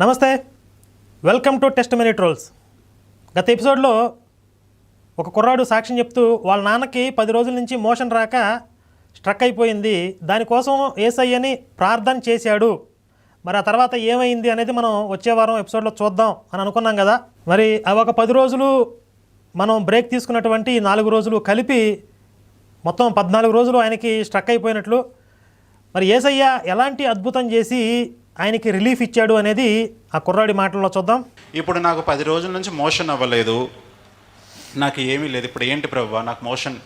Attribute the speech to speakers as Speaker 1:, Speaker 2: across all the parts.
Speaker 1: నమస్తే. Welcome to test mini trolls గత ఎపిసోడ్లో ఒక కుర్రాడు సాక్ష్యం చెప్తూ వాళ్ళ నాన్నకి పది రోజుల నుంచి మోషన్ రాక స్ట్రక్ అయిపోయింది. దానికోసం ఏసయ్యని ప్రార్థన చేశాడు. మరి ఆ తర్వాత ఏమైంది అనేది మనం వచ్చే వారం ఎపిసోడ్లో చూద్దాం అని అనుకున్నాం కదా. మరి అవి ఒక పది రోజులు మనం బ్రేక్ తీసుకున్నటువంటి నాలుగు రోజులు కలిపి మొత్తం పద్నాలుగు రోజులు ఆయనకి స్ట్రక్ అయిపోయినట్లు. మరి ఏసయ్య ఎలాంటి అద్భుతం చేసి ఆయనకి రిలీఫ్ ఇచ్చాడు అనేది ఆ కుర్రాడి మాటల్లో చూద్దాం.
Speaker 2: ఇప్పుడు నాకు పది రోజుల నుంచి మోషన్ అవ్వలేదు. నాకు ఏమీ లేదు. ఇప్పుడు ఏంటి ప్రభు నాకు మోషన్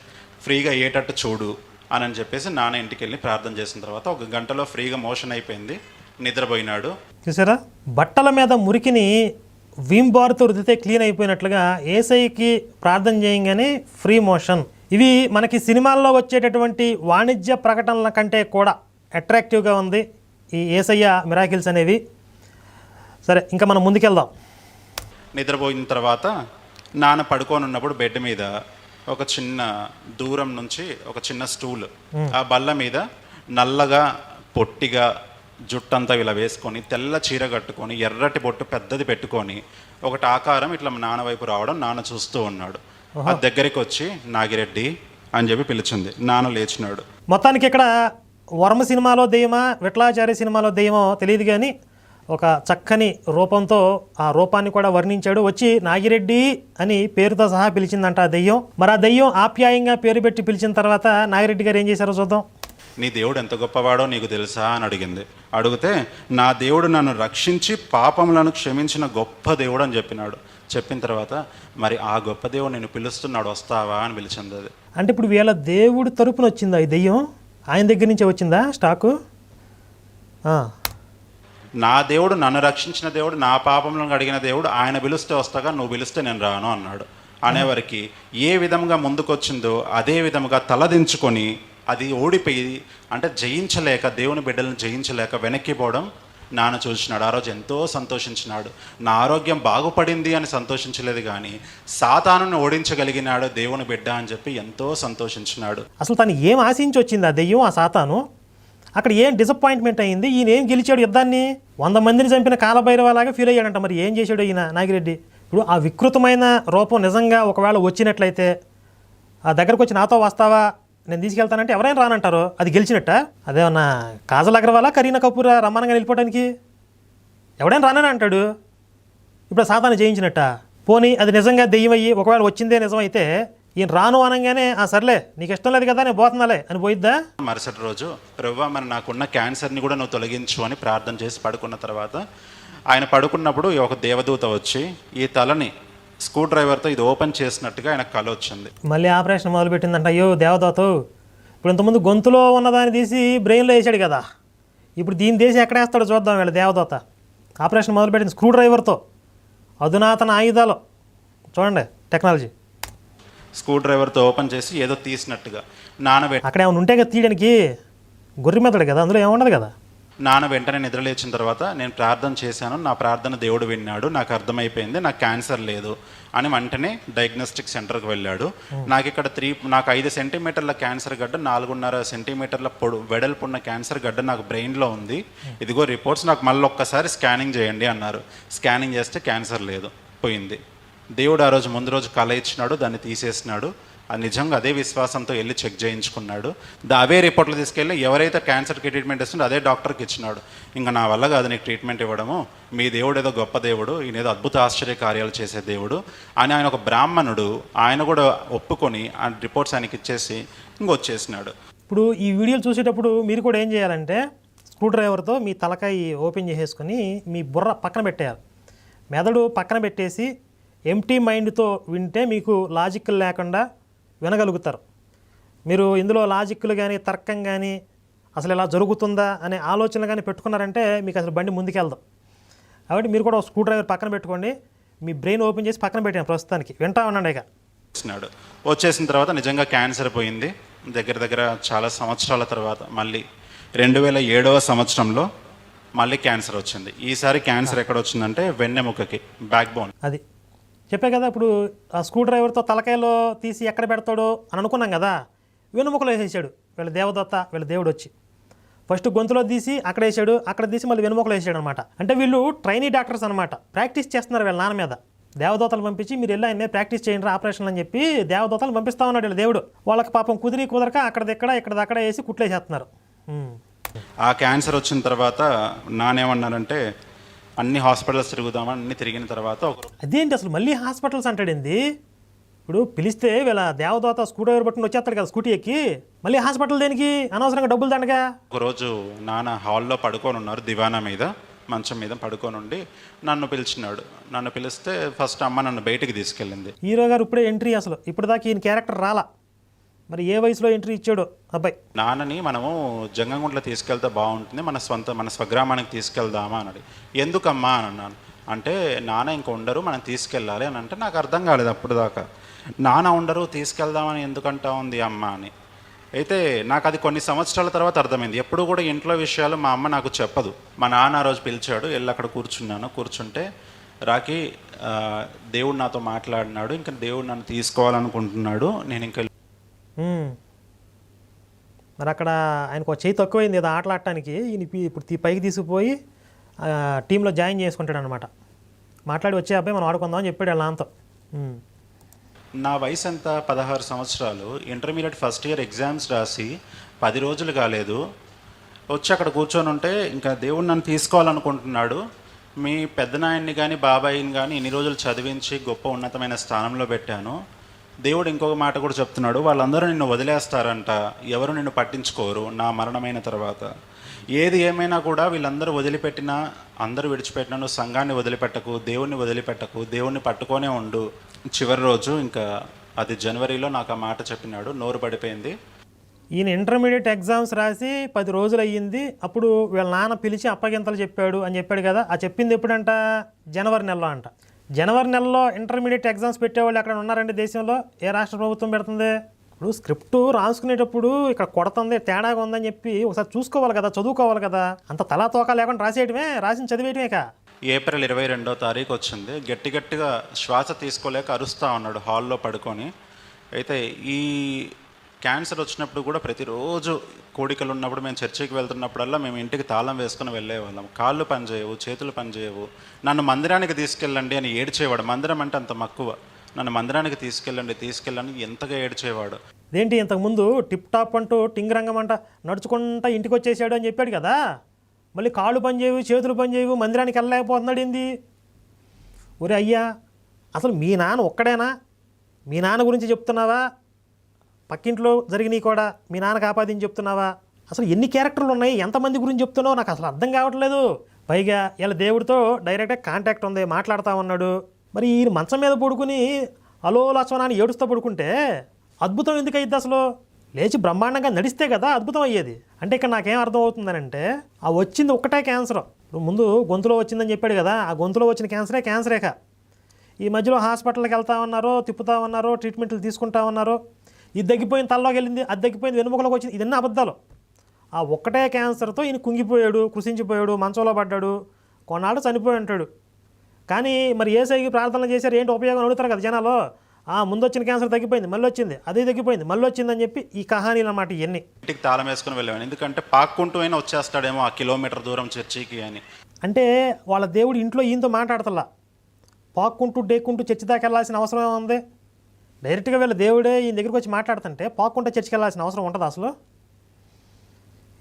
Speaker 2: ఫ్రీగా అయ్యేటట్టు చూడు అని అని చెప్పేసి నాన్న ఇంటికి వెళ్ళి ప్రార్థన చేసిన తర్వాత ఒక గంటలో ఫ్రీగా మోషన్ అయిపోయింది. నిద్రపోయినాడు.
Speaker 1: చూసారా? బట్టల మీద మురికిని విమ్ బార్తో రుదితే క్లీన్ అయిపోయినట్లుగా ఏసైకి ప్రార్థన చేయగానే ఫ్రీ మోషన్. ఇవి మనకి సినిమాల్లో వచ్చేటటువంటి వాణిజ్య ప్రకటనల కంటే కూడా అట్రాక్టివ్గా ఉంది. ఈ ఏసయ్య మిరాకిల్స్ అనేవి. సరే ఇంకా మనం ముందుకెళ్దాం.
Speaker 2: నిద్రపోయిన తర్వాత నాన్న పడుకొని ఉన్నప్పుడు బెడ్ మీద ఒక చిన్న దూరం నుంచి ఒక చిన్న స్టూల్ ఆ బల్ల మీద నల్లగా పొట్టిగా జుట్టంతా ఇలా వేసుకొని తెల్ల చీర కట్టుకొని ఎర్రటి బొట్టు పెద్దది పెట్టుకొని ఒకటి ఆకారం ఇట్లా నాన్న వైపు రావడం నాన్న చూస్తూ ఉన్నాడు. ఆ దగ్గరికి వచ్చి నాగిరెడ్డి అని చెప్పి పిలిచింది. నాన్న లేచినాడు.
Speaker 1: మొత్తానికి ఇక్కడ వర్మ సినిమాలో దెయ్యమా విఠలాచార్య సినిమాలో దెయ్యమో తెలియదు కానీ ఒక చక్కని రూపంతో ఆ రూపాన్ని కూడా వర్ణించాడు. వచ్చి నాగిరెడ్డి అని పేరుతో సహా పిలిచిందంట ఆ దెయ్యం. మరి ఆ దెయ్యం ఆప్యాయంగా పేరు పెట్టి పిలిచిన తర్వాత నాగిరెడ్డి గారు ఏం చేశారో చూద్దాం.
Speaker 2: నీ దేవుడు ఎంత గొప్పవాడో నీకు తెలుసా అని అడిగింది. అడిగితే నా దేవుడు నన్ను రక్షించి పాపములను క్షమించిన గొప్ప దేవుడు అని చెప్పినాడు. చెప్పిన తర్వాత మరి ఆ గొప్ప దేవుడు నేను పిలుస్తున్నాడు వస్తావా అని పిలిచింది అది.
Speaker 1: అంటే ఇప్పుడు వీళ్ళ దేవుడి తరపున వచ్చిందా ఈ దెయ్యం? ఆయన దగ్గర నుంచే వచ్చిందా స్టాకు?
Speaker 2: నా దేవుడు నన్ను రక్షించిన దేవుడు నా పాపములను అడిగిన దేవుడు ఆయన పిలిస్తే వస్తాగా నువ్వు పిలిస్తే నేను రాను అన్నాడు. అనేవారికి ఏ విధంగా ముందుకొచ్చిందో అదే విధముగా తలదించుకొని అది ఓడిపోయి అంటే జయించలేక దేవుని బిడ్డలను జయించలేక వెనక్కి పోవడం నాన్న చూసినాడు. ఆ రోజు ఎంతో సంతోషించినాడు. నా ఆరోగ్యం బాగుపడింది అని సంతోషించలేదు కానీ సాతానుని ఓడించగలిగినాడు దేవుని బిడ్డ అని చెప్పి ఎంతో సంతోషించినాడు.
Speaker 1: అసలు తను ఏం ఆశించి వచ్చింది ఆ దెయ్యం ఆ సాతాను? అక్కడ ఏం డిసప్పాయింట్మెంట్ అయింది? ఈయన ఏం గెలిచాడు యుద్ధాన్ని? వంద మందిని చంపిన కాలభైరవలాగా ఫీల్ అయ్యాడంట మరి. ఏం చేశాడు ఈయన నాగిరెడ్డి? ఇప్పుడు ఆ వికృతమైన రూపం నిజంగా ఒకవేళ వచ్చినట్లయితే ఆ దగ్గరకు వచ్చి నాతో వస్తావా? నేను తీసుకెళ్తానంటే ఎవరైనా రానంటారు? అది గెలిచినట్ట? అదేమన్నా కాజల్ అగర్వాలా కరీనా కపూర్ రమ్మనంగా వెళ్ళిపోవడానికి ఎవడైనా రానని అంటాడు? ఇప్పుడు ఆ సాతాన్ని జయించినట్ట? పోనీ అది నిజంగా దెయ్యమయ్యి ఒకవేళ వచ్చిందే నిజమైతే ఈయన రాను అనగానే ఆ సర్లే నీకు ఇష్టం లేదు కదా నేను పోతున్నాలే అని పోయిద్దా?
Speaker 2: మరుసటి రోజు ప్రభు మరి నాకున్న క్యాన్సర్ని కూడా నువ్వు తొలగించు అని ప్రార్థన చేసి పడుకున్న తర్వాత ఆయన పడుకున్నప్పుడు ఒక దేవదూత వచ్చి ఈ తలని స్క్రూ డ్రైవర్తో ఇది ఓపెన్ చేసినట్టుగా ఆయన కళ వచ్చింది.
Speaker 1: మళ్ళీ ఆపరేషన్ మొదలుపెట్టిందంట అయ్యో దేవదూత ఇప్పుడు ఇంతకుముందు గొంతులో ఉన్నదాన్ని తీసి బ్రెయిన్లో వేసాడు కదా. ఇప్పుడు దీన్ని తీసి ఎక్కడ వేస్తాడో చూద్దాం వీళ్ళ దేవదూత. ఆపరేషన్ మొదలుపెట్టింది స్క్రూ డ్రైవర్తో అధునాతన ఆయుధాలు. చూడండి టెక్నాలజీ.
Speaker 2: స్క్రూ డ్రైవర్తో ఓపెన్ చేసి ఏదో తీసినట్టుగా వె-
Speaker 1: అక్కడ ఏమైనా ఉంటే కదా తీయడానికి గొర్రె మెదడు కదా అందులో ఏముండదు కదా.
Speaker 2: నాన్న వెంటనే నిద్రలేచిన తర్వాత నేను ప్రార్థన చేశాను. నా ప్రార్థన దేవుడు విన్నాడు. నాకు అర్థమైపోయింది. నాకు క్యాన్సర్ లేదు అని వెంటనే డయాగ్నోస్టిక్ సెంటర్కి వెళ్ళాడు. నాకు ఇక్కడ త్రీ నాకు ఐదు సెంటీమీటర్ల క్యాన్సర్ గడ్డ నాలుగున్నర సెంటీమీటర్ల పొడు వెడల్పు ఉన్న క్యాన్సర్ గడ్డ నాకు బ్రెయిన్లో ఉంది. ఇదిగో రిపోర్ట్స్ నాకు మళ్ళీ ఒక్కసారి స్కానింగ్ చేయండి అన్నారు. స్కానింగ్ చేస్తే క్యాన్సర్ లేదు. పోయింది. దేవుడు ఆ రోజు ముందు రోజు కళ ఇచ్చినాడు. దాన్ని తీసేసినాడు. నిజంగా అదే విశ్వాసంతో వెళ్ళి చెక్ చేయించుకున్నాడు. దా- అవే రిపోర్ట్లు తీసుకెళ్ళి ఎవరైతే క్యాన్సర్కి ట్రీట్మెంట్ ఇస్తుందో అదే డాక్టర్కి ఇచ్చినాడు. ఇంకా నా వల్ల కాదు నీకు ట్రీట్మెంట్ ఇవ్వడము. మీ దేవుడు ఏదో గొప్ప దేవుడు ఈయన ఏదో అద్భుత ఆశ్చర్య కార్యాలు చేసే దేవుడు అని ఆయన ఒక బ్రాహ్మణుడు ఆయన కూడా ఒప్పుకొని ఆ రిపోర్ట్స్ ఆయనకి ఇచ్చేసి ఇంకొచ్చేసినాడు
Speaker 1: ఇప్పుడు ఈ వీడియోలు చూసేటప్పుడు మీరు కూడా ఏం చేయాలంటే స్క్రూ డ్రైవర్తో మీ తలకాయ ఓపెన్ చేసేసుకొని మీ బుర్ర పక్కన పెట్టేయాలి. మెదడు పక్కన పెట్టేసి ఎంటీ మైండ్తో వింటే మీకు లాజిక్ లేకుండా వినగలుగుతారు. మీరు ఇందులో లాజిక్లు కానీ తర్కం కానీ అసలు ఇలా జరుగుతుందా అనే ఆలోచనలు కానీ పెట్టుకున్నారంటే మీకు అసలు బండి ముందుకెళ్దాం. కాబట్టి మీరు కూడా ఒక స్క్రూ డ్రైవర్ పక్కన పెట్టుకోండి. మీ బ్రెయిన్ ఓపెన్ చేసి పక్కన పెట్టాను ప్రస్తుతానికి. వింటా ఉండండి ఇక.
Speaker 2: వచ్చినాడు వచ్చేసిన తర్వాత నిజంగా క్యాన్సర్ పోయింది. దగ్గర దగ్గర చాలా సంవత్సరాల తర్వాత మళ్ళీ రెండు వేల ఏడవ సంవత్సరంలో మళ్ళీ క్యాన్సర్ వచ్చింది. ఈసారి క్యాన్సర్ ఎక్కడ వచ్చిందంటే వెన్నెముకకి బ్యాక్ బోన్
Speaker 1: అది. చెప్పే కదా ఇప్పుడు ఆ స్క్రూ డ్రైవర్తో తలకాయలో తీసి ఎక్కడ పెడతాడో అని అనుకున్నాం కదా వెనుముకలో వేసేసాడు. వీళ్ళ దేవదత్త వీళ్ళ దేవుడు వచ్చి. ఫస్ట్ గొంతులో తీసి అక్కడ వేసాడు అక్కడ తీసి మళ్ళీ వెనుమొకలు వేసాడు అనమాట అంటే వీళ్ళు ట్రైనీ డాక్టర్స్ అనమాట. ప్రాక్టీస్ చేస్తున్నారు వీళ్ళ నాన్న మీద. దేవదూతలు పంపించి మీరు వెళ్ళి ఆయన ప్రాక్టీస్ చేయండి ఆపరేషన్ అని చెప్పి దేవదూతలు పంపిస్తా ఉన్నాడు వీళ్ళ దేవుడు. వాళ్ళకి పాపం కుదిరి కుదరక అక్కడదిక్కడ ఇక్కడదక్కడ వేసి కుట్లేసేస్తున్నారు.
Speaker 2: ఆ క్యాన్సర్ వచ్చిన తర్వాత నానేమన్నారంటే అన్ని హాస్పిటల్స్ తిరుగుదామని అన్ని తిరిగిన తర్వాత
Speaker 1: అదేంటి అసలు మళ్ళీ హాస్పిటల్స్ అంటాడేంది? ఇప్పుడు పిలిస్తే వీళ్ళ దేవదూత స్కూటీ డ్రైవర్ పట్టుకుని వచ్చేస్తాడు కదా స్కూటీ ఎక్కి. మళ్ళీ హాస్పిటల్ దేనికి? అనవసరంగా డబ్బులు దండగా?
Speaker 2: ఒకరోజు నాన్న హాల్లో పడుకొని ఉన్నారు దివానా మీద మంచం మీద పడుకొని ఉండి నన్ను పిలిచినాడు. నన్ను పిలిస్తే ఫస్ట్ అమ్మ నన్ను బయటికి తీసుకెళ్ళింది.
Speaker 1: హీరో గారు ఇప్పుడే ఎంట్రీ అసలు. ఇప్పటిదాకా ఈయన క్యారెక్టర్ రాలా. మరి ఏ వయసులో ఎంట్రీ ఇచ్చాడో అబ్బాయి?
Speaker 2: నాన్నని మనము జంగంగుంట్లో తీసుకెళ్తే బాగుంటుంది మన స్వంత మన స్వగ్రామానికి తీసుకెళ్దామా అన్నాడు ఎందుకమ్మా? అని అన్నాను. అంటే నాన్న ఇంక ఉండరు మనం తీసుకెళ్ళాలి అని అంటే నాకు అర్థం కాలేదు అప్పుడు దాకా. నాన్న ఉండరు తీసుకెళ్దామని ఎందుకంటా ఉంది అమ్మ? అని. అయితే నాకు అది కొన్ని సంవత్సరాల తర్వాత అర్థమైంది. ఎప్పుడు కూడా ఇంట్లో విషయాలు మా అమ్మ నాకు చెప్పదు. మా నాన్న రోజు పిలిచాడు వెళ్ళి అక్కడ కూర్చున్నాను. కూర్చుంటే రాకి దేవుడు నాతో మాట్లాడినాడు ఇంకా దేవుడు నన్ను తీసుకోవాలనుకుంటున్నాడు నేను ఇంకా
Speaker 1: మరి అక్కడ ఆయనకు ఒక చేయి తక్కువైంది ఏదో ఆటలాడటానికి. ఈయన ఇప్పుడు తీ- పైకి తీసుకుపోయి టీంలో జాయిన్ చేసుకుంటాడు అనమాట మాట్లాడి వచ్చే అబ్బాయి మనం ఆడుకుందాం అని చెప్పాడు వాళ్ళ నాన్నతో.
Speaker 2: నా వయసు ఎంత పదహారు సంవత్సరాలు. ఇంటర్మీడియట్ ఫస్ట్ ఇయర్ ఎగ్జామ్స్ రాసి పది రోజులు కాలేదు. వచ్చి అక్కడ కూర్చొని ఉంటే ఇంకా దేవుడు నన్ను తీసుకోవాలనుకుంటున్నాడు. మీ పెద్దనాయన్ని కానీ బాబాయిని కానీ ఇన్ని రోజులు చదివించి గొప్ప ఉన్నతమైన స్థానంలో పెట్టాను. దేవుడు ఇంకొక మాట కూడా చెప్తున్నాడు వాళ్ళందరూ నిన్ను వదిలేస్తారంట. ఎవరు నిన్ను పట్టించుకోరు నా మరణమైన తర్వాత. ఏది ఏమైనా కూడా వీళ్ళందరూ వదిలిపెట్టినా అందరూ విడిచిపెట్టినను సంఘాన్ని వదిలిపెట్టకు దేవుణ్ణి వదిలిపెట్టకు దేవుణ్ణి పట్టుకొనే ఉండు. చివరి రోజు ఇంకా అది జనవరిలో నాకు ఆ మాట చెప్పినాడు నోరు పడిపోయింది.
Speaker 1: ఈయన ఇంటర్మీడియట్ ఎగ్జామ్స్ రాసి పది రోజులు అయ్యింది. అప్పుడు వీళ్ళ నాన్న పిలిచి అప్పగింతలు చెప్పాడు అని చెప్పాడు కదా ఆ చెప్పింది ఎప్పుడంట? జనవరి నెలలో అంట. జనవరి నెలలో ఇంటర్మీడియట్ ఎగ్జామ్స్ పెట్టేవాళ్ళు ఎక్కడ ఉన్నారండి దేశంలో? ఏ రాష్ట్ర ప్రభుత్వం పెడుతుంది? ఇప్పుడు స్క్రిప్ట్ రాసుకునేటప్పుడు ఇక్కడ కొడుతుంది తేడాగా ఉందని చెప్పి ఒకసారి చూసుకోవాలి కదా చదువుకోవాలి కదా. అంత తలా తోక లేకుండా రాసేయటమే రాసిన చదివేయటమే కా
Speaker 2: ఏప్రిల్ ఇరవై రెండో తారీఖు వచ్చింది. గట్టి గట్టిగా శ్వాస తీసుకోలేక అరుస్తూ ఉన్నాడు హాల్లో పడుకొని. అయితే ఈ క్యాన్సర్ వచ్చినప్పుడు కూడా ప్రతిరోజు కోడికలు ఉన్నప్పుడు మేము చర్చికి వెళ్తున్నప్పుడల్లా మేము ఇంటికి తాళం వేసుకుని వెళ్ళేవాళ్ళం. కాళ్ళు పనిచేయవు చేతులు పనిచేయవు. నన్ను మందిరానికి తీసుకెళ్ళండి అని ఏడ్చేవాడు. మందిరం అంటే అంత మక్కువ. నన్ను మందిరానికి తీసుకెళ్ళండి తీసుకెళ్ళండి ఎంతగా ఏడ్చేవాడు.
Speaker 1: ఏంటి ఇంతకుముందు టిప్ టాప్ అంటూ టింగ్ రంగం అంట నడుచుకుంటా ఇంటికి వచ్చేసాడు అని చెప్పాడు కదా? మళ్ళీ కాళ్ళు పనిచేయవు చేతులు పనిచేయవు మందిరానికి వెళ్ళలేకపోతున్నాడు ఏంది? ఒరే అయ్యా అసలు మీ నాన్న ఒక్కడేనా? మీ నాన్న గురించి చెప్తున్నావా? పక్కింట్లో జరిగినవి కూడా మీ నాన్నకు ఆపాదించి చెప్తున్నావా? అసలు ఎన్ని క్యారెక్టర్లు ఉన్నాయి? ఎంతమంది గురించి చెప్తున్నావు? నాకు అసలు అర్థం కావట్లేదు. పైగా ఇలా దేవుడితో డైరెక్ట్గా కాంటాక్ట్ ఉంది మాట్లాడుతూ ఉన్నాడు. మరి ఈయన మంచం మీద పడుకుని అలో లక్ష్మణాన్ని ఏడుస్తూ పడుకుంటే అద్భుతం ఎందుకు అయ్యిద్ది అసలు? లేచి బ్రహ్మాండంగా నడిస్తే కదా అద్భుతం అయ్యేది. అంటే ఇక్కడ నాకేం అర్థం అవుతుందనంటే ఆ వచ్చింది ఒక్కటే క్యాన్సర్. ముందు గొంతులో వచ్చిందని చెప్పాడు కదా ఆ గొంతులో వచ్చిన క్యాన్సరే క్యాన్సరేక. ఈ మధ్యలో హాస్పిటల్కి వెళ్తా ఉన్నారు తిప్పుతా ఉన్నారు ట్రీట్మెంట్లు తీసుకుంటా ఉన్నారు ఇది తగ్గిపోయిన తల్లోకి వెళ్ళింది అది తగ్గిపోయింది వెనుముకలోకి వచ్చింది. ఇదన్నీ అబద్ధాలు. ఆ ఒక్కటే క్యాన్సర్తో ఈయన కుంగిపోయాడు కృషించిపోయాడు మంచంలో పడ్డాడు కొన్నాళ్ళు చనిపోయి ఉంటాడు. కానీ మరి ఏసైకి ప్రార్థనలు చేశారు ఏంటి ఉపయోగం అడుగుతారు కదా జనాలు? ఆ ముందు వచ్చిన క్యాన్సర్ తగ్గిపోయింది మళ్ళీ వచ్చింది అదే తగ్గిపోయింది మళ్ళీ వచ్చిందని చెప్పి ఈ కహానీలు అన్నమాట ఇవన్నీ
Speaker 2: ఇంటికి తాళం వేసుకుని వెళ్ళాను ఎందుకంటే పాక్కుంటూ అయినా వచ్చేస్తాడేమో ఆ కిలోమీటర్ దూరం చర్చికి అని.
Speaker 1: అంటే వాళ్ళ దేవుడు ఇంట్లో ఈయనతో మాట్లాడతల్లా పాక్కుంటూ డేక్కుంటూ చర్చి దాకా వెళ్ళాల్సిన అవసరం ఏముంది? డైరెక్ట్గా వీళ్ళ దేవుడే ఈయన దగ్గరికి వచ్చి మాట్లాడుతుంటే పాక్కుంటే చర్చికి వెళ్ళాల్సిన అవసరం ఉంటుంది అసలు?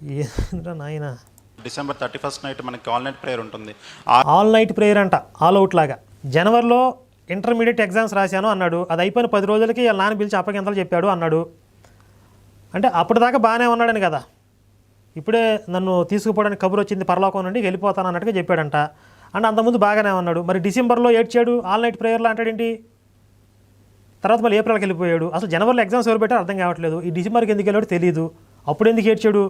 Speaker 1: ఏంద్రా నాయన?
Speaker 2: డిసెంబర్ థర్టీ ఫస్ట్ నైట్ మనకి ఆల్ నైట్ ప్రేయర్ ఉంటుంది.
Speaker 1: ఆల్ నైట్ ప్రేయర్ అంట ఆల్ అవుట్ లాగా. జనవరిలో ఇంటర్మీడియట్ ఎగ్జామ్స్ రాశాను అన్నాడు. అది అయిపోయిన పది రోజులకి వాళ్ళ నాన్న పిలిచి అప్పగింతలు చెప్పాడు అన్నాడు. అంటే అప్పటిదాకా బాగానే ఉన్నాడని కదా. ఇప్పుడే నన్ను తీసుకుపోవడానికి కబురు వచ్చింది పరలోకం నుండి వెళ్ళిపోతాను అన్నట్టుగా చెప్పాడంట. అండ్ అంతకుముందు బాగానే ఉన్నాడు. మరి డిసెంబర్లో ఏడ్చాడు? ఆల్ నైట్ ప్రేయర్లో అంటాడేంటి తర్వాత మళ్ళీ ఏప్రిల్కి వెళ్ళిపోయాడు? అసలు జనవరిలో ఎగ్జామ్స్ ఎవరు పెట్టారు అర్థం కావట్లేదు. ఈ డిసెంబర్కి ఎందుకు వెళ్ళాడు తెలియదు అప్పుడు ఎందుకు ఏడ్చాడు?